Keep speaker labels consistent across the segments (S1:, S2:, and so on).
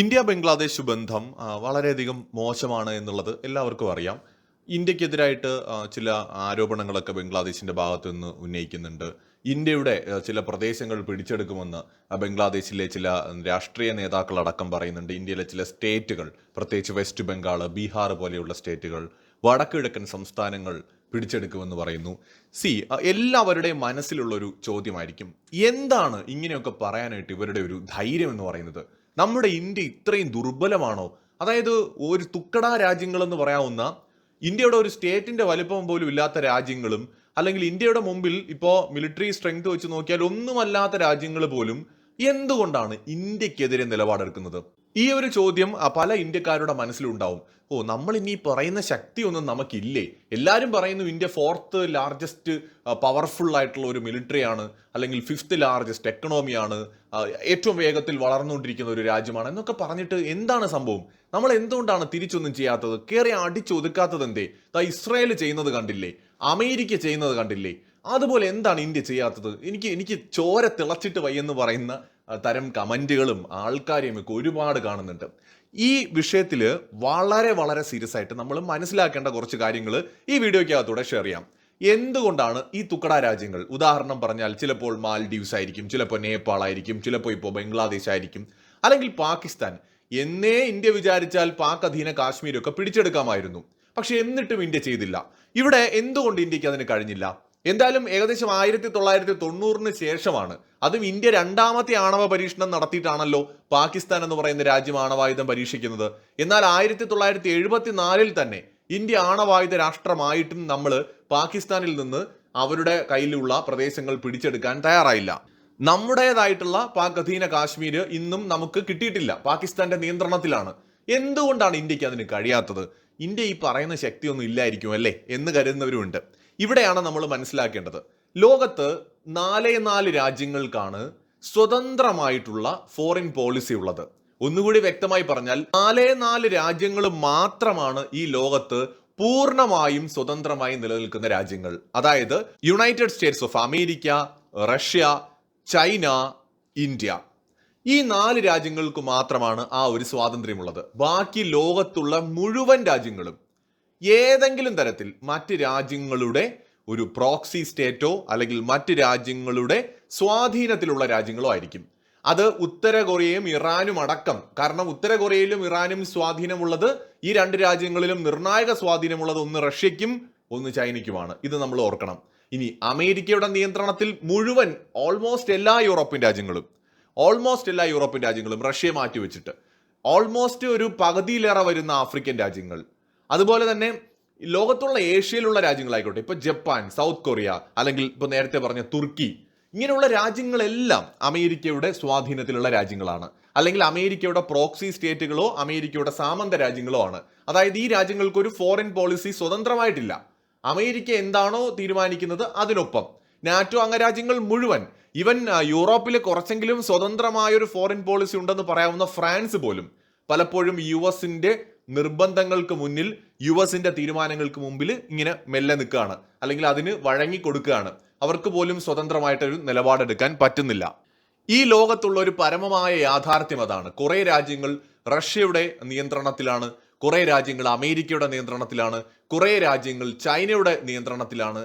S1: India Bangladesh ബന്ധം വളരെയധികം മോശമാണ് എന്നുള്ളത് എല്ലാവർക്കും അറിയാം ഇന്ത്യക്കെതിരായിട്ട് ചില ആരോപണങ്ങളൊക്കെ ബംഗ്ലാദേശിന്റെ ഭാഗത്തു നിന്ന് ഉന്നയിക്കുന്നുണ്ട് ഇന്ത്യയുടെ ചില പ്രദേശങ്ങൾ പിടിച്ചെടുക്കുമെന്ന് ബംഗ്ലാദേശിലെ ചില രാഷ്ട്രീയ നേതാക്കളടക്കം പറയുന്നുണ്ട് ഇന്ത്യയിലെ ചില സ്റ്റേറ്റുകൾ പ്രത്യേകിച്ച് വെസ്റ്റ് ബംഗാൾ ബീഹാർ പോലെയുള്ള സ്റ്റേറ്റുകൾ വടക്കുകിഴക്കൻ സംസ്ഥാനങ്ങൾ പിടിച്ചെടുക്കുമെന്ന് പറയുന്നു സി എല്ലാവരുടെയും മനസ്സിലുള്ള ഒരു ചോദ്യമായിരിക്കും എന്താണ് ഇങ്ങനെയൊക്കെ പറയാനായിട്ട് ഇവരുടെ ഒരു ധൈര്യം എന്ന് പറയുന്നത് നമ്മുടെ ഇന്ത്യ ഇത്രയും ദുർബലമാണോ അതായത് ഒരു രാജ്യങ്ങൾ രാജ്യങ്ങളെന്ന് പറയാവുന്ന ഇന്ത്യയുടെ ഒരു സ്റ്റേറ്റിന്റെ വലിപ്പം പോലും ഇല്ലാത്ത രാജ്യങ്ങളും അല്ലെങ്കിൽ ഇന്ത്യയുടെ മുമ്പിൽ ഇപ്പോൾ മിലിറ്ററി സ്ട്രെങ്ത് വെച്ച് നോക്കിയാൽ ഒന്നുമല്ലാത്ത രാജ്യങ്ങൾ പോലും എന്തുകൊണ്ടാണ് ഇന്ത്യക്കെതിരെ നിലപാടെടുക്കുന്നത് ഈ ഒരു ചോദ്യം പല ഇന്ത്യക്കാരുടെ മനസ്സിലുണ്ടാവും ഓ നമ്മൾ ഇനി പറയുന്ന ശക്തിയൊന്നും നമുക്കില്ലേ എല്ലാവരും പറയുന്നു ഇന്ത്യ ഫോർത്ത് ലാർജസ്റ്റ് പവർഫുൾ ആയിട്ടുള്ള ഒരു മിലിറ്ററിയാണ് അല്ലെങ്കിൽ ഫിഫ്ത്ത് ലാർജസ്റ്റ് എക്കണോമിയാണ് ഏറ്റവും വേഗത്തിൽ വളർന്നുകൊണ്ടിരിക്കുന്ന ഒരു രാജ്യമാണ് എന്നൊക്കെ പറഞ്ഞിട്ട് എന്താണ് സംഭവം നമ്മൾ എന്തുകൊണ്ടാണ് തിരിച്ചൊന്നും ചെയ്യാത്തത് കയറി അടിച്ചൊതുക്കാത്തത് എന്തേ ഇസ്രായേൽ ചെയ്യുന്നത് കണ്ടില്ലേ അമേരിക്ക ചെയ്യുന്നത് കണ്ടില്ലേ അതുപോലെ എന്താണ് ഇന്ത്യ ചെയ്യാത്തത് എനിക്ക് എനിക്ക് ചോര തിളച്ചിട്ട് വയ്യെന്ന് പറയുന്ന തരം കമൻറ്റുകളും ആൾക്കാരെയും ഒക്കെ ഒരുപാട് കാണുന്നുണ്ട് ഈ വിഷയത്തിൽ വളരെ വളരെ സീരിയസ് ആയിട്ട് നമ്മൾ മനസ്സിലാക്കേണ്ട കുറച്ച് കാര്യങ്ങൾ ഈ വീഡിയോയ്ക്കകത്തൂടെ ഷെയർ ചെയ്യാം എന്തുകൊണ്ടാണ് ഈ തുക്കട രാജ്യങ്ങൾ ഉദാഹരണം പറഞ്ഞാൽ ചിലപ്പോൾ മാൽഡീവ്സ് ആയിരിക്കും ചിലപ്പോൾ നേപ്പാൾ ആയിരിക്കും ചിലപ്പോൾ ഇപ്പോൾ ബംഗ്ലാദേശ് ആയിരിക്കും അല്ലെങ്കിൽ പാകിസ്ഥാൻ എന്നേ ഇന്ത്യ വിചാരിച്ചാൽ പാക് അധീന കാശ്മീരൊക്കെ പിടിച്ചെടുക്കാമായിരുന്നു പക്ഷെ എന്നിട്ടും ഇന്ത്യ ചെയ്തില്ല ഇവിടെ എന്തുകൊണ്ട് ഇന്ത്യക്ക് അതിന് കഴിഞ്ഞില്ല എന്തായാലും ഏകദേശം ആയിരത്തി തൊള്ളായിരത്തി തൊണ്ണൂറിന് ശേഷമാണ് അതും ഇന്ത്യ രണ്ടാമത്തെ ആണവ പരീക്ഷണം നടത്തിയിട്ടാണല്ലോ പാകിസ്ഥാൻ എന്ന് പറയുന്ന രാജ്യം ആണവായുധം പരീക്ഷിക്കുന്നത് എന്നാൽ ആയിരത്തി തൊള്ളായിരത്തി എഴുപത്തി നാലിൽ തന്നെ ഇന്ത്യ ആണവായുധ രാഷ്ട്രമായിട്ടും നമ്മൾ പാകിസ്ഥാനിൽ നിന്ന് അവരുടെ കയ്യിലുള്ള പ്രദേശങ്ങൾ പിടിച്ചെടുക്കാൻ തയ്യാറായില്ല നമ്മുടേതായിട്ടുള്ള പാക് അധീന കാശ്മീർ ഇന്നും നമുക്ക് കിട്ടിയിട്ടില്ല പാകിസ്ഥാന്റെ നിയന്ത്രണത്തിലാണ് എന്തുകൊണ്ടാണ് ഇന്ത്യക്ക് അതിന് കഴിയാത്തത് ഇന്ത്യ ഈ പറയുന്ന ശക്തിയൊന്നും ഇല്ലായിരിക്കും അല്ലേ എന്ന് കരുതുന്നവരുമുണ്ട് ഇവിടെയാണ് നമ്മൾ മനസ്സിലാക്കേണ്ടത് ലോകത്ത് നാലേ നാല് രാജ്യങ്ങൾക്കാണ് സ്വതന്ത്രമായിട്ടുള്ള ഫോറിൻ പോളിസി ഉള്ളത് ഒന്നുകൂടി വ്യക്തമായി പറഞ്ഞാൽ നാലേ നാല് രാജ്യങ്ങൾ മാത്രമാണ് ഈ ലോകത്ത് പൂർണ്ണമായും സ്വതന്ത്രമായി നിലനിൽക്കുന്ന രാജ്യങ്ങൾ അതായത് united states of America Russia China India ഈ നാല് രാജ്യങ്ങൾക്ക് മാത്രമാണ് ആ ഒരു സ്വാതന്ത്ര്യമുള്ളത് ബാക്കി ലോകത്തുള്ള മുഴുവൻ രാജ്യങ്ങളും ഏതെങ്കിലും തരത്തിൽ മറ്റ് രാജ്യങ്ങളുടെ ഒരു പ്രോക്സി സ്റ്റേറ്റോ അല്ലെങ്കിൽ മറ്റ് രാജ്യങ്ങളുടെ സ്വാധീനത്തിലുള്ള രാജ്യങ്ങളോ ആയിരിക്കും അത് ഉത്തര കൊറിയയും ഇറാനും അടക്കം കാരണം ഉത്തര കൊറിയയിലും ഇറാനും സ്വാധീനമുള്ളത് ഈ രണ്ട് രാജ്യങ്ങളിലും നിർണായക സ്വാധീനമുള്ളത് ഒന്ന് റഷ്യയ്ക്കും ഒന്ന് ചൈനയ്ക്കുമാണ് ഇത് നമ്മൾ ഓർക്കണം ഇനി അമേരിക്കയുടെ നിയന്ത്രണത്തിൽ മുഴുവൻ ഓൾമോസ്റ്റ് എല്ലാ യൂറോപ്യൻ രാജ്യങ്ങളും ഓൾമോസ്റ്റ് എല്ലാ യൂറോപ്യൻ രാജ്യങ്ങളും റഷ്യയെ മാറ്റിവെച്ചിട്ട് ഓൾമോസ്റ്റ് ഒരു പകുതിയിലേറെ വരുന്ന ആഫ്രിക്കൻ രാജ്യങ്ങൾ അതുപോലെ തന്നെ ലോകത്തുള്ള ഏഷ്യയിലുള്ള രാജ്യങ്ങളായിക്കോട്ടെ ഇപ്പോൾ ജപ്പാൻ സൗത്ത് കൊറിയ അല്ലെങ്കിൽ ഇപ്പോൾ നേരത്തെ പറഞ്ഞ തുർക്കി ഇങ്ങനെയുള്ള രാജ്യങ്ങളെല്ലാം അമേരിക്കയുടെ സ്വാധീനത്തിലുള്ള രാജ്യങ്ങളാണ് അല്ലെങ്കിൽ അമേരിക്കയുടെ പ്രോക്സി സ്റ്റേറ്റുകളോ അമേരിക്കയുടെ സാമന്ത രാജ്യങ്ങളോ ആണ് അതായത് ഈ രാജ്യങ്ങൾക്ക് ഒരു ഫോറിൻ പോളിസി സ്വതന്ത്രമായിട്ടില്ല അമേരിക്ക എന്താണോ തീരുമാനിക്കുന്നത് അതിനൊപ്പം നാറ്റോ അംഗരാജ്യങ്ങൾ മുഴുവൻ ഇവൻ യൂറോപ്പിൽ കുറച്ചെങ്കിലും സ്വതന്ത്രമായ ഒരു ഫോറിൻ പോളിസി ഉണ്ടെന്ന് പറയാവുന്ന ഫ്രാൻസ് പോലും പലപ്പോഴും യു എസിന്റെ നിർബന്ധങ്ങൾക്ക് മുന്നിൽ യു എസിന്റെ തീരുമാനങ്ങൾക്ക് മുമ്പിൽ ഇങ്ങനെ മെല്ലെ നിൽക്കുകയാണ് അല്ലെങ്കിൽ അതിന് വഴങ്ങി കൊടുക്കുകയാണ് അവർക്ക് പോലും സ്വതന്ത്രമായിട്ടൊരു നിലപാടെടുക്കാൻ പറ്റുന്നില്ല ഈ ലോകത്തുള്ള ഒരു പരമമായ യാഥാർത്ഥ്യം അതാണ് കുറേ രാജ്യങ്ങൾ റഷ്യയുടെ നിയന്ത്രണത്തിലാണ് കുറേ രാജ്യങ്ങൾ അമേരിക്കയുടെ നിയന്ത്രണത്തിലാണ് കുറേ രാജ്യങ്ങൾ ചൈനയുടെ നിയന്ത്രണത്തിലാണ്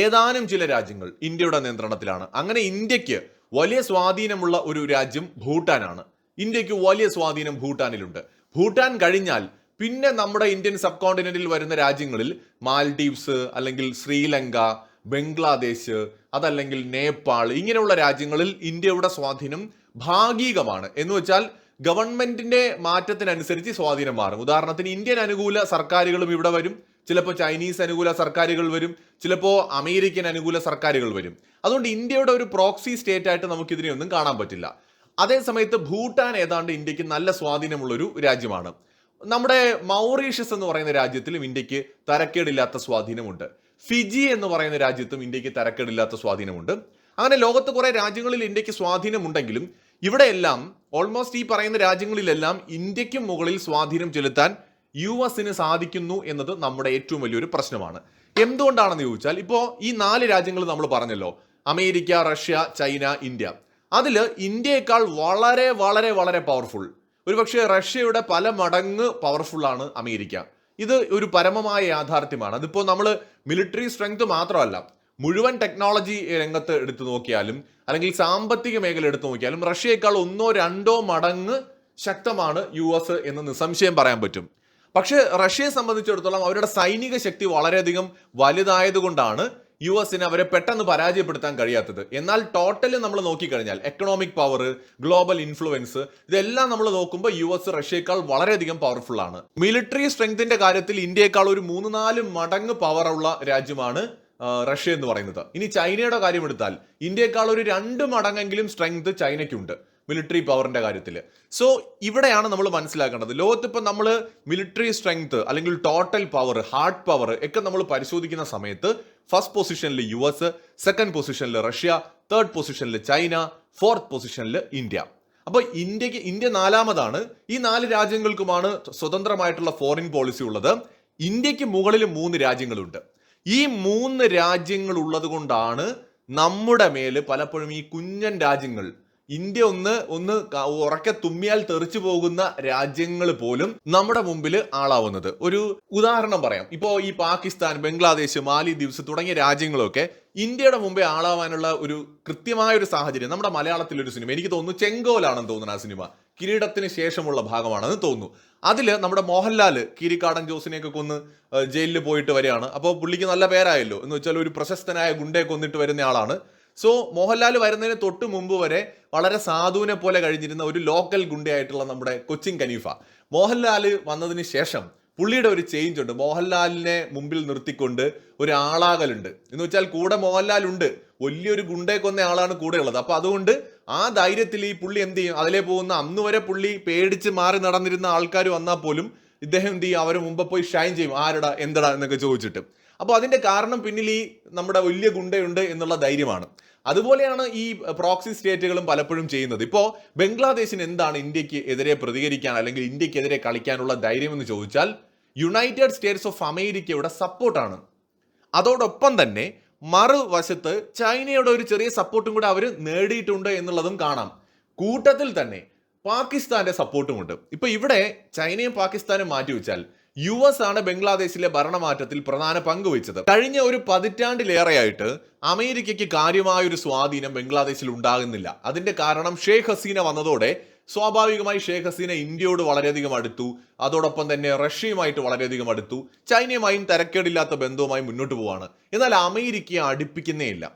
S1: ഏതാനും ചില രാജ്യങ്ങൾ ഇന്ത്യയുടെ നിയന്ത്രണത്തിലാണ് അങ്ങനെ ഇന്ത്യക്ക് വലിയ സ്വാധീനമുള്ള ഒരു രാജ്യം ഭൂട്ടാനാണ് ഇന്ത്യക്ക് വലിയ സ്വാധീനം ഭൂട്ടാനിലുണ്ട് ഭൂട്ടാൻ കഴിഞ്ഞാൽ പിന്നെ നമ്മുടെ ഇന്ത്യൻ സബ് കോണ്ടിനെന്റിൽ വരുന്ന രാജ്യങ്ങളിൽ മാൽഡീവ്സ് അല്ലെങ്കിൽ ശ്രീലങ്ക ബംഗ്ലാദേശ് അതല്ലെങ്കിൽ നേപ്പാൾ ഇങ്ങനെയുള്ള രാജ്യങ്ങളിൽ ഇന്ത്യയുടെ സ്വാധീനം ഭാഗികമാണ് എന്ന് വെച്ചാൽ ഗവൺമെന്റിന്റെ മാറ്റത്തിനനുസരിച്ച് സ്വാധീനം മാറും ഉദാഹരണത്തിന് ഇന്ത്യൻ അനുകൂല സർക്കാരുകളും ഇവിടെ വരും ചിലപ്പോൾ ചൈനീസ് അനുകൂല സർക്കാരുകൾ വരും ചിലപ്പോൾ അമേരിക്കൻ അനുകൂല സർക്കാരുകൾ വരും അതുകൊണ്ട് ഇന്ത്യയുടെ ഒരു പ്രോക്സി സ്റ്റേറ്റ് ആയിട്ട് നമുക്ക് ഇതിനെയൊന്നും കാണാൻ പറ്റില്ല അതേസമയത്ത് ഭൂട്ടാൻ ഏതാണ്ട് ഇന്ത്യക്ക് നല്ല സ്വാധീനമുള്ളൊരു രാജ്യമാണ് നമ്മുടെ മൗറീഷ്യസ് എന്ന് പറയുന്ന രാജ്യത്തിലും ഇന്ത്യക്ക് തരക്കേടില്ലാത്ത സ്വാധീനമുണ്ട് ഫിജി എന്ന് പറയുന്ന രാജ്യത്തും ഇന്ത്യക്ക് തരക്കേടില്ലാത്ത സ്വാധീനമുണ്ട് അങ്ങനെ ലോകത്ത് കുറേ രാജ്യങ്ങളിൽ ഇന്ത്യക്ക് സ്വാധീനമുണ്ടെങ്കിലും ഇവിടെയെല്ലാം ഓൾമോസ്റ്റ് ഈ പറയുന്ന രാജ്യങ്ങളിലെല്ലാം ഇന്ത്യക്ക് മുകളിൽ സ്വാധീനം ചെലുത്താൻ യു എസിന് സാധിക്കുന്നു എന്നത് നമ്മുടെ ഏറ്റവും വലിയൊരു പ്രശ്നമാണ് എന്തുകൊണ്ടാണെന്ന് ചോദിച്ചാൽ ഇപ്പോൾ ഈ നാല് രാജ്യങ്ങൾ നമ്മൾ പറഞ്ഞല്ലോ അമേരിക്ക റഷ്യ ചൈന ഇന്ത്യ അതിൽ ഇന്ത്യയേക്കാൾ വളരെ വളരെ വളരെ പവർഫുൾ ഒരുപക്ഷെ റഷ്യയുടെ പല മടങ്ങ് പവർഫുള്ളാണ് അമേരിക്ക ഇത് ഒരു പരമമായ യാഥാർത്ഥ്യമാണ് അതിപ്പോൾ നമ്മൾ മിലിറ്ററി സ്ട്രെങ്ത് മാത്രമല്ല മുഴുവൻ ടെക്നോളജി രംഗത്ത് എടുത്തു നോക്കിയാലും അല്ലെങ്കിൽ സാമ്പത്തിക മേഖല എടുത്തു നോക്കിയാലും റഷ്യയേക്കാൾ ഒന്നോ രണ്ടോ മടങ്ങ് ശക്തമാണ് യു എസ് എന്ന് നിസ്സംശയം പറയാൻ പറ്റും പക്ഷേ റഷ്യയെ സംബന്ധിച്ചിടത്തോളം അവരുടെ സൈനിക ശക്തി വളരെയധികം വലുതായതുകൊണ്ടാണ് യു എസിന് അവരെ പെട്ടെന്ന് പരാജയപ്പെടുത്താൻ കഴിയാത്തത് എന്നാൽ ടോട്ടലി നമ്മൾ നോക്കിക്കഴിഞ്ഞാൽ എക്കണോമിക് പവർ ഗ്ലോബൽ ഇൻഫ്ലുവൻസ് ഇതെല്ലാം നമ്മൾ നോക്കുമ്പോൾ യു എസ് റഷ്യയേക്കാൾ വളരെയധികം പവർഫുൾ ആണ് മിലിറ്ററി സ്ട്രെങ്തിന്റെ കാര്യത്തിൽ ഇന്ത്യയെക്കാൾ ഒരു മൂന്ന് നാല് മടങ്ങ് പവറുള്ള രാജ്യമാണ് റഷ്യ എന്ന് പറയുന്നത് ഇനി ചൈനയുടെ കാര്യം എടുത്താൽ ഒരു രണ്ട് മടങ്ങെങ്കിലും സ്ട്രെങ്ത് ചൈനയ്ക്കുണ്ട് മിലിറ്ററി പവറിൻ്റെ കാര്യത്തിൽ സോ ഇവിടെയാണ് നമ്മൾ മനസ്സിലാക്കേണ്ടത് ലോകത്തിപ്പോൾ നമ്മൾ മിലിറ്ററി സ്ട്രെങ്ത് അല്ലെങ്കിൽ ടോട്ടൽ പവർ ഹാർഡ് പവർ ഒക്കെ നമ്മൾ പരിശോധിക്കുന്ന സമയത്ത് ഫസ്റ്റ് പൊസിഷനിൽ യു എസ് സെക്കൻഡ് പൊസിഷനിൽ റഷ്യ തേർഡ് പൊസിഷനിൽ ചൈന ഫോർത്ത് പൊസിഷനിൽ ഇന്ത്യ അപ്പോൾ ഇന്ത്യക്ക് ഇന്ത്യ നാലാമതാണ് ഈ നാല് രാജ്യങ്ങൾക്കുമാണ് സ്വതന്ത്രമായിട്ടുള്ള ഫോറിൻ പോളിസി ഉള്ളത് ഇന്ത്യക്ക് മുകളിൽ മൂന്ന് രാജ്യങ്ങളുണ്ട് ഈ മൂന്ന് രാജ്യങ്ങൾ കൊണ്ടാണ് നമ്മുടെ മേൽ പലപ്പോഴും ഈ കുഞ്ഞൻ രാജ്യങ്ങൾ ഇന്ത്യ ഒന്ന് ഒന്ന് ഉറക്കെ തുമ്മിയാൽ തെറിച്ചു പോകുന്ന രാജ്യങ്ങൾ പോലും നമ്മുടെ മുമ്പിൽ ആളാവുന്നത് ഒരു ഉദാഹരണം പറയാം ഇപ്പോൾ ഈ പാകിസ്ഥാൻ ബംഗ്ലാദേശ് മാലിദ്വീപ്സ് തുടങ്ങിയ രാജ്യങ്ങളൊക്കെ ഇന്ത്യയുടെ മുമ്പേ ആളാവാനുള്ള ഒരു കൃത്യമായ ഒരു സാഹചര്യം നമ്മുടെ മലയാളത്തിലൊരു സിനിമ എനിക്ക് തോന്നുന്നു ചെങ്കോലാണെന്ന് തോന്നുന്നു ആ സിനിമ കിരീടത്തിന് ശേഷമുള്ള ഭാഗമാണെന്ന് തോന്നുന്നു അതിൽ നമ്മുടെ മോഹൻലാൽ കിരിക്കാടൻ ജോസിനെയൊക്കെ കൊന്ന് ജയിലിൽ പോയിട്ട് വരികയാണ് അപ്പോൾ പുള്ളിക്ക് നല്ല പേരായല്ലോ എന്ന് വെച്ചാൽ ഒരു പ്രശസ്തനായ ഗുണ്ടയെ കൊന്നിട്ട് വരുന്ന ആളാണ് സോ മോഹൻലാൽ വരുന്നതിന് തൊട്ട് മുമ്പ് വരെ വളരെ സാധുവിനെ പോലെ കഴിഞ്ഞിരുന്ന ഒരു ലോക്കൽ ഗുണ്ടയായിട്ടുള്ള നമ്മുടെ കൊച്ചിൻ കനീഫ മോഹൻലാൽ വന്നതിന് ശേഷം പുള്ളിയുടെ ഒരു ചേഞ്ച് ഉണ്ട് മോഹൻലാലിനെ മുമ്പിൽ നിർത്തിക്കൊണ്ട് ഒരു ആളാകലുണ്ട് എന്ന് വെച്ചാൽ കൂടെ മോഹൻലാൽ ഉണ്ട് വലിയൊരു ഗുണ്ടയെ കൊന്ന ആളാണ് കൂടെ ഉള്ളത് അപ്പൊ അതുകൊണ്ട് ആ ധൈര്യത്തിൽ ഈ പുള്ളി എന്ത് ചെയ്യും അതിലെ പോകുന്ന അന്ന് വരെ പുള്ളി പേടിച്ച് മാറി നടന്നിരുന്ന ആൾക്കാർ വന്നാൽ പോലും ഇദ്ദേഹം എന്ത് ചെയ്യും അവരെ മുമ്പ് പോയി ഷൈൻ ചെയ്യും ആരടാ എന്തടാ എന്നൊക്കെ ചോദിച്ചിട്ട് അപ്പോൾ അതിന്റെ കാരണം പിന്നിൽ ഈ നമ്മുടെ വലിയ ഗുണ്ടയുണ്ട് എന്നുള്ള ധൈര്യമാണ് അതുപോലെയാണ് ഈ പ്രോക്സി സ്റ്റേറ്റുകളും പലപ്പോഴും ചെയ്യുന്നത് ഇപ്പോൾ ബംഗ്ലാദേശിന് എന്താണ് ഇന്ത്യക്ക് എതിരെ പ്രതികരിക്കാൻ അല്ലെങ്കിൽ ഇന്ത്യക്കെതിരെ കളിക്കാനുള്ള ധൈര്യം എന്ന് ചോദിച്ചാൽ യുണൈറ്റഡ് സ്റ്റേറ്റ്സ് ഓഫ് അമേരിക്കയുടെ സപ്പോർട്ടാണ് അതോടൊപ്പം തന്നെ മറുവശത്ത് ചൈനയുടെ ഒരു ചെറിയ സപ്പോർട്ടും കൂടെ അവർ നേടിയിട്ടുണ്ട് എന്നുള്ളതും കാണാം കൂട്ടത്തിൽ തന്നെ പാകിസ്ഥാന്റെ ഉണ്ട് ഇപ്പൊ ഇവിടെ ചൈനയും പാകിസ്ഥാനും മാറ്റിവെച്ചാൽ യു എസ് ആണ് ബംഗ്ലാദേശിലെ ഭരണമാറ്റത്തിൽ പ്രധാന പങ്ക് വഹിച്ചത് കഴിഞ്ഞ ഒരു പതിറ്റാണ്ടിലേറെയായിട്ട് അമേരിക്കയ്ക്ക് കാര്യമായ ഒരു സ്വാധീനം ബംഗ്ലാദേശിൽ ഉണ്ടാകുന്നില്ല അതിന്റെ കാരണം ഷേഖ് ഹസീന വന്നതോടെ സ്വാഭാവികമായി ഷേഖ് ഹസീന ഇന്ത്യയോട് വളരെയധികം അടുത്തു അതോടൊപ്പം തന്നെ റഷ്യയുമായിട്ട് വളരെയധികം അടുത്തു ചൈനയുമായും തരക്കേടില്ലാത്ത ബന്ധവുമായി മുന്നോട്ട് പോവാണ് എന്നാൽ അമേരിക്കയെ അടുപ്പിക്കുന്നേയില്ല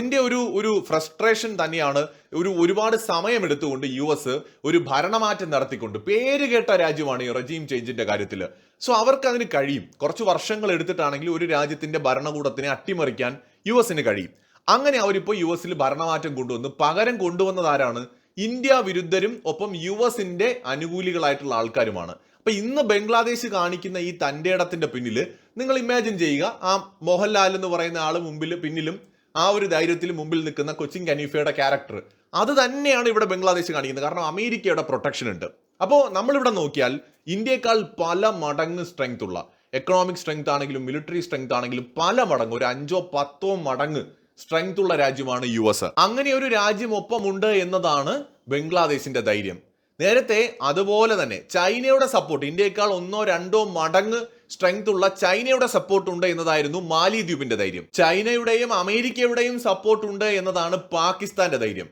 S1: ഇല്ല ഒരു ഒരു ഫ്രസ്ട്രേഷൻ തന്നെയാണ് ഒരു ഒരുപാട് സമയമെടുത്തുകൊണ്ട് യു എസ് ഒരു ഭരണമാറ്റം നടത്തിക്കൊണ്ട് പേര് കേട്ട രാജ്യമാണ് ഈ റജീം ചേഞ്ചിന്റെ കാര്യത്തിൽ സോ അവർക്ക് അതിന് കഴിയും കുറച്ച് വർഷങ്ങൾ എടുത്തിട്ടാണെങ്കിൽ ഒരു രാജ്യത്തിന്റെ ഭരണകൂടത്തിനെ അട്ടിമറിക്കാൻ യു എസിന് കഴിയും അങ്ങനെ അവരിപ്പോൾ യു എസിൽ ഭരണമാറ്റം കൊണ്ടുവന്നു പകരം കൊണ്ടുവന്നതാരാണ് ഇന്ത്യ വിരുദ്ധരും ഒപ്പം യു എസിന്റെ അനുകൂലികളായിട്ടുള്ള ആൾക്കാരുമാണ് അപ്പൊ ഇന്ന് ബംഗ്ലാദേശ് കാണിക്കുന്ന ഈ തൻ്റെ ഇടത്തിന്റെ പിന്നിൽ നിങ്ങൾ ഇമാജിൻ ചെയ്യുക ആ മോഹൻലാൽ എന്ന് പറയുന്ന ആൾ മുമ്പിൽ പിന്നിലും ആ ഒരു ധൈര്യത്തിൽ മുമ്പിൽ നിൽക്കുന്ന കൊച്ചിൻ കനീഫയുടെ ക്യാരക്ടർ അത് തന്നെയാണ് ഇവിടെ ബംഗ്ലാദേശ് കാണിക്കുന്നത് കാരണം അമേരിക്കയുടെ പ്രൊട്ടക്ഷൻ ഉണ്ട് അപ്പോൾ നമ്മളിവിടെ നോക്കിയാൽ ഇന്ത്യയെക്കാൾ പല മടങ്ങ് സ്ട്രെങ്ത് ഉള്ള എക്കണോമിക് സ്ട്രെങ്ത് ആണെങ്കിലും മിലിറ്ററി സ്ട്രെങ്ത് ആണെങ്കിലും പല മടങ്ങ് ഒരു അഞ്ചോ പത്തോ മടങ്ങ് സ്ട്രെങ്ത് ഉള്ള രാജ്യമാണ് യു എസ് അങ്ങനെ ഒരു രാജ്യം ഒപ്പമുണ്ട് എന്നതാണ് ബംഗ്ലാദേശിന്റെ ധൈര്യം നേരത്തെ അതുപോലെ തന്നെ ചൈനയുടെ സപ്പോർട്ട് ഇന്ത്യയെക്കാൾ ഒന്നോ രണ്ടോ മടങ്ങ് സ്ട്രെങ്ത് ഉള്ള ചൈനയുടെ സപ്പോർട്ട് ഉണ്ട് എന്നതായിരുന്നു മാലിദ്വീപിന്റെ ധൈര്യം ചൈനയുടെയും അമേരിക്കയുടെയും സപ്പോർട്ട് ഉണ്ട് എന്നതാണ് പാകിസ്ഥാന്റെ ധൈര്യം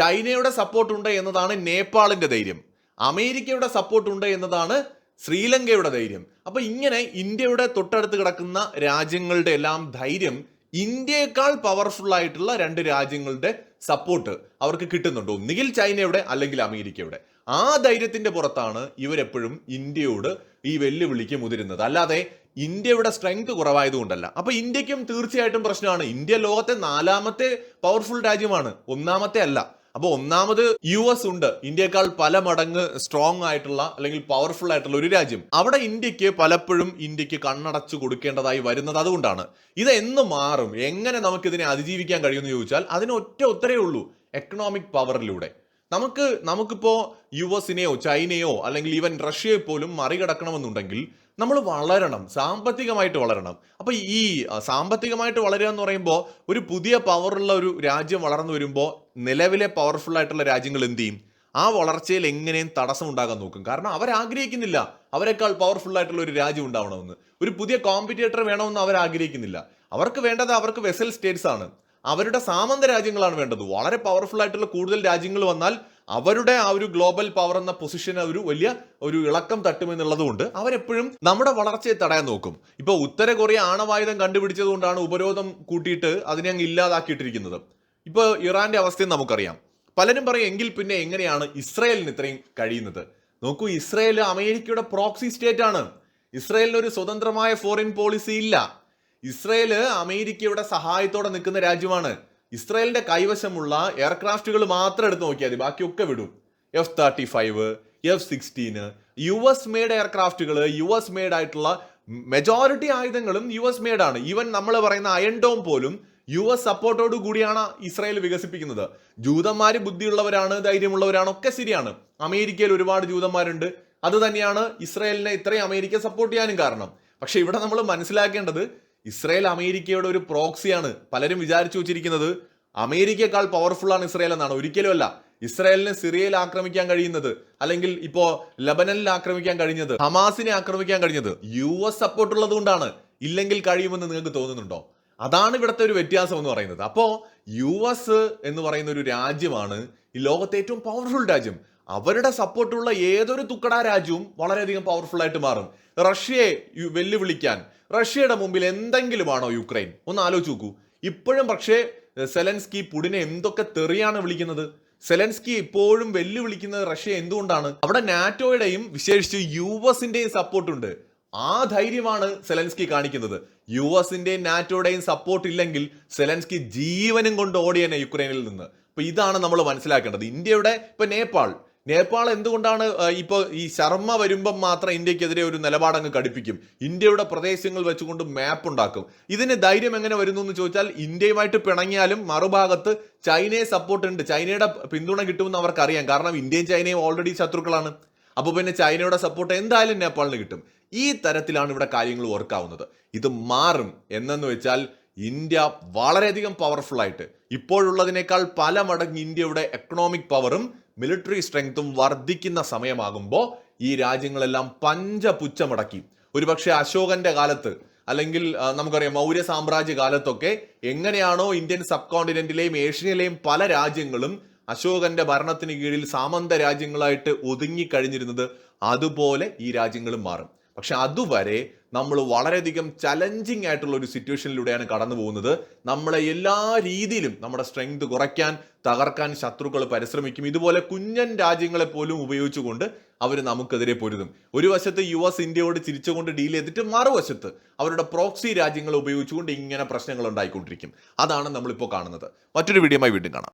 S1: ചൈനയുടെ സപ്പോർട്ട് ഉണ്ട് എന്നതാണ് നേപ്പാളിന്റെ ധൈര്യം അമേരിക്കയുടെ സപ്പോർട്ട് ഉണ്ട് എന്നതാണ് ശ്രീലങ്കയുടെ ധൈര്യം അപ്പോൾ ഇങ്ങനെ ഇന്ത്യയുടെ തൊട്ടടുത്ത് കിടക്കുന്ന രാജ്യങ്ങളുടെ എല്ലാം ധൈര്യം ഇന്ത്യയേക്കാൾ പവർഫുൾ ആയിട്ടുള്ള രണ്ട് രാജ്യങ്ങളുടെ സപ്പോർട്ട് അവർക്ക് കിട്ടുന്നുണ്ട് ഒന്നുകിൽ ചൈനയുടെ അല്ലെങ്കിൽ അമേരിക്കയുടെ ആ ധൈര്യത്തിന്റെ പുറത്താണ് ഇവരെപ്പോഴും ഇന്ത്യയോട് ഈ വെല്ലുവിളിക്ക് മുതിരുന്നത് അല്ലാതെ ഇന്ത്യയുടെ സ്ട്രെങ്ത് കുറവായതുകൊണ്ടല്ല അപ്പൊ ഇന്ത്യക്കും തീർച്ചയായിട്ടും പ്രശ്നമാണ് ഇന്ത്യ ലോകത്തെ നാലാമത്തെ പവർഫുൾ രാജ്യമാണ് ഒന്നാമത്തെ അല്ല അപ്പോൾ ഒന്നാമത് യു എസ് ഉണ്ട് ഇന്ത്യക്കാൾ പല മടങ്ങ് സ്ട്രോങ് ആയിട്ടുള്ള അല്ലെങ്കിൽ പവർഫുൾ ആയിട്ടുള്ള ഒരു രാജ്യം അവിടെ ഇന്ത്യക്ക് പലപ്പോഴും ഇന്ത്യക്ക് കണ്ണടച്ചു കൊടുക്കേണ്ടതായി വരുന്നത് അതുകൊണ്ടാണ് ഇത് എന്ന് മാറും എങ്ങനെ നമുക്കിതിനെ അതിജീവിക്കാൻ കഴിയുമെന്ന് ചോദിച്ചാൽ അതിന് ഒറ്റ ഉത്തരേ ഉള്ളൂ എക്കണോമിക് പവറിലൂടെ നമുക്ക് നമുക്കിപ്പോൾ യു എസിനെയോ ചൈനയോ അല്ലെങ്കിൽ ഈവൻ റഷ്യയെ പോലും മറികടക്കണമെന്നുണ്ടെങ്കിൽ നമ്മൾ വളരണം സാമ്പത്തികമായിട്ട് വളരണം അപ്പോൾ ഈ സാമ്പത്തികമായിട്ട് വളരുക എന്ന് പറയുമ്പോൾ ഒരു പുതിയ പവറുള്ള ഒരു രാജ്യം വളർന്നു വരുമ്പോൾ നിലവിലെ പവർഫുൾ ആയിട്ടുള്ള രാജ്യങ്ങൾ എന്ത് ചെയ്യും ആ വളർച്ചയിൽ എങ്ങനെയും തടസ്സം ഉണ്ടാകാൻ നോക്കും കാരണം അവരാഗ്രഹിക്കുന്നില്ല അവരെക്കാൾ പവർഫുൾ ആയിട്ടുള്ള ഒരു രാജ്യം ഉണ്ടാവണമെന്ന് ഒരു പുതിയ കോമ്പറ്റേറ്റർ വേണമെന്ന് അവർ ആഗ്രഹിക്കുന്നില്ല അവർക്ക് വേണ്ടത് അവർക്ക് വെസൽ സ്റ്റേറ്റ്സ് ആണ് അവരുടെ സാമന്ത രാജ്യങ്ങളാണ് വേണ്ടത് വളരെ പവർഫുൾ ആയിട്ടുള്ള കൂടുതൽ രാജ്യങ്ങൾ വന്നാൽ അവരുടെ ആ ഒരു ഗ്ലോബൽ പവർ എന്ന പൊസിഷൻ ഒരു വലിയ ഒരു ഇളക്കം തട്ടുമെന്നുള്ളതുകൊണ്ട് അവരെപ്പോഴും നമ്മുടെ വളർച്ചയെ തടയാൻ നോക്കും ഇപ്പൊ ഉത്തര കൊറിയ ആണവായുധം കണ്ടുപിടിച്ചതുകൊണ്ടാണ് ഉപരോധം കൂട്ടിയിട്ട് അതിനെ അങ്ങ് ഇല്ലാതാക്കിയിട്ടിരിക്കുന്നത് ഇപ്പൊ ഇറാന്റെ അവസ്ഥയും നമുക്കറിയാം പലരും പറയും എങ്കിൽ പിന്നെ എങ്ങനെയാണ് ഇസ്രയേലിന് ഇത്രയും കഴിയുന്നത് നോക്കൂ ഇസ്രയേൽ അമേരിക്കയുടെ പ്രോക്സി സ്റ്റേറ്റ് ആണ് ഇസ്രയേലിന് ഒരു സ്വതന്ത്രമായ ഫോറിൻ പോളിസി ഇല്ല ഇസ്രയേല് അമേരിക്കയുടെ സഹായത്തോടെ നിൽക്കുന്ന രാജ്യമാണ് ഇസ്രായേലിന്റെ കൈവശമുള്ള എയർക്രാഫ്റ്റുകൾ മാത്രം എടുത്ത് നോക്കിയാൽ മതി ബാക്കിയൊക്കെ വിടും F thirty five F sixteen U S made എയർക്രാഫ്റ്റുകൾ യു എസ് മെയ്ഡ് ആയിട്ടുള്ള മെജോറിറ്റി ആയുധങ്ങളും യു എസ് മെയ്ഡ് ആണ് ഈവൻ നമ്മൾ പറയുന്ന അയൺ ഡോം പോലും യു എസ് സപ്പോർട്ടോട് കൂടിയാണ് ഇസ്രായേൽ വികസിപ്പിക്കുന്നത് ജൂതന്മാര് ബുദ്ധിയുള്ളവരാണ് ധൈര്യമുള്ളവരാണ് ഒക്കെ ശരിയാണ് അമേരിക്കയിൽ ഒരുപാട് ജൂതന്മാരുണ്ട് അത് തന്നെയാണ് ഇസ്രായേലിനെ ഇത്രയും അമേരിക്ക സപ്പോർട്ട് ചെയ്യാനും കാരണം പക്ഷെ ഇവിടെ നമ്മൾ മനസ്സിലാക്കേണ്ടത് ഇസ്രയേൽ അമേരിക്കയുടെ ഒരു പ്രോക്സിയാണ് പലരും വിചാരിച്ചു വെച്ചിരിക്കുന്നത് പവർഫുൾ ആണ് ഇസ്രയേൽ എന്നാണ് ഒരിക്കലും അല്ല ഇസ്രായേലിനെ സിറിയയിൽ ആക്രമിക്കാൻ കഴിയുന്നത് അല്ലെങ്കിൽ ഇപ്പോ ലബനനിൽ ആക്രമിക്കാൻ കഴിഞ്ഞത് ഹമാസിനെ ആക്രമിക്കാൻ കഴിഞ്ഞത് യു എസ് സപ്പോർട്ട് ഉള്ളത് കൊണ്ടാണ് ഇല്ലെങ്കിൽ കഴിയുമെന്ന് നിങ്ങൾക്ക് തോന്നുന്നുണ്ടോ അതാണ് ഇവിടുത്തെ ഒരു വ്യത്യാസം എന്ന് പറയുന്നത് അപ്പോൾ യു എസ് എന്ന് പറയുന്ന ഒരു രാജ്യമാണ് ഈ ലോകത്തെ ഏറ്റവും പവർഫുൾ രാജ്യം അവരുടെ സപ്പോർട്ടുള്ള ഏതൊരു തുക്കട രാജ്യവും വളരെയധികം പവർഫുൾ ആയിട്ട് മാറും റഷ്യയെ വെല്ലുവിളിക്കാൻ റഷ്യയുടെ മുമ്പിൽ എന്തെങ്കിലുമാണോ യുക്രൈൻ ഒന്ന് ആലോചിച്ച് നോക്കൂ ഇപ്പോഴും പക്ഷേ സെലൻസ്കി പുടിനെ എന്തൊക്കെ തെറിയാണ് വിളിക്കുന്നത് സെലൻസ്കി ഇപ്പോഴും വെല്ലുവിളിക്കുന്നത് റഷ്യ എന്തുകൊണ്ടാണ് അവിടെ നാറ്റോയുടെയും വിശേഷിച്ച് യു എസിന്റെയും സപ്പോർട്ടുണ്ട് ആ ധൈര്യമാണ് സെലൻസ്കി കാണിക്കുന്നത് യു എസിന്റെയും നാറ്റോയുടെയും സപ്പോർട്ട് ഇല്ലെങ്കിൽ സെലൻസ്കി ജീവനും കൊണ്ട് ഓടിയനെ യുക്രൈനിൽ നിന്ന് അപ്പൊ ഇതാണ് നമ്മൾ മനസ്സിലാക്കേണ്ടത് ഇന്ത്യയുടെ ഇപ്പൊ നേപ്പാൾ നേപ്പാൾ എന്തുകൊണ്ടാണ് ഇപ്പോൾ ഈ ശർമ്മ വരുമ്പം മാത്രം ഇന്ത്യക്കെതിരെ ഒരു നിലപാടങ്ങ് കടുപ്പിക്കും ഇന്ത്യയുടെ പ്രദേശങ്ങൾ വെച്ചുകൊണ്ട് മാപ്പ് ഉണ്ടാക്കും ഇതിന് ധൈര്യം എങ്ങനെ വരുന്നു എന്ന് ചോദിച്ചാൽ ഇന്ത്യയുമായിട്ട് പിണങ്ങിയാലും മറുഭാഗത്ത് ചൈനയെ സപ്പോർട്ട് ഉണ്ട് ചൈനയുടെ പിന്തുണ കിട്ടുമെന്ന് അവർക്കറിയാം കാരണം ഇന്ത്യയും ചൈനയും ഓൾറെഡി ശത്രുക്കളാണ് അപ്പോൾ പിന്നെ ചൈനയുടെ സപ്പോർട്ട് എന്തായാലും നേപ്പാളിന് കിട്ടും ഈ തരത്തിലാണ് ഇവിടെ കാര്യങ്ങൾ ഓർക്കാവുന്നത് ഇത് മാറും എന്നെന്ന് വെച്ചാൽ ഇന്ത്യ വളരെയധികം പവർഫുൾ ആയിട്ട് ഇപ്പോഴുള്ളതിനേക്കാൾ പല മടങ്ങ് ഇന്ത്യയുടെ എക്കണോമിക് പവറും മിലിറ്ററി സ്ട്രെങ്തും വർദ്ധിക്കുന്ന സമയമാകുമ്പോൾ ഈ രാജ്യങ്ങളെല്ലാം പഞ്ചപുച്ചമടക്കി ഒരുപക്ഷെ അശോകന്റെ കാലത്ത് അല്ലെങ്കിൽ നമുക്കറിയാം മൗര്യ സാമ്രാജ്യ കാലത്തൊക്കെ എങ്ങനെയാണോ ഇന്ത്യൻ സബ് കോണ്ടിനെന്റിലെയും ഏഷ്യയിലെയും പല രാജ്യങ്ങളും അശോകന്റെ ഭരണത്തിന് കീഴിൽ സാമന്ത രാജ്യങ്ങളായിട്ട് ഒതുങ്ങിക്കഴിഞ്ഞിരുന്നത് അതുപോലെ ഈ രാജ്യങ്ങളും മാറും പക്ഷെ അതുവരെ നമ്മൾ വളരെയധികം ചലഞ്ചിങ് ആയിട്ടുള്ള ഒരു സിറ്റുവേഷനിലൂടെയാണ് കടന്നു പോകുന്നത് നമ്മളെ എല്ലാ രീതിയിലും നമ്മുടെ സ്ട്രെങ്ത് കുറയ്ക്കാൻ തകർക്കാൻ ശത്രുക്കൾ പരിശ്രമിക്കും ഇതുപോലെ കുഞ്ഞൻ രാജ്യങ്ങളെ പോലും ഉപയോഗിച്ചുകൊണ്ട് അവർ നമുക്കെതിരെ പൊരുതും ഒരു വശത്ത് യു എസ് ഇന്ത്യയോട് ചിരിച്ചുകൊണ്ട് ഡീൽ ചെയ്തിട്ട് മറുവശത്ത് അവരുടെ പ്രോക്സി രാജ്യങ്ങളെ ഉപയോഗിച്ചുകൊണ്ട് ഇങ്ങനെ പ്രശ്നങ്ങൾ ഉണ്ടായിക്കൊണ്ടിരിക്കും അതാണ് നമ്മളിപ്പോൾ കാണുന്നത് മറ്റൊരു വീഡിയോമായി വീണ്ടും കാണാം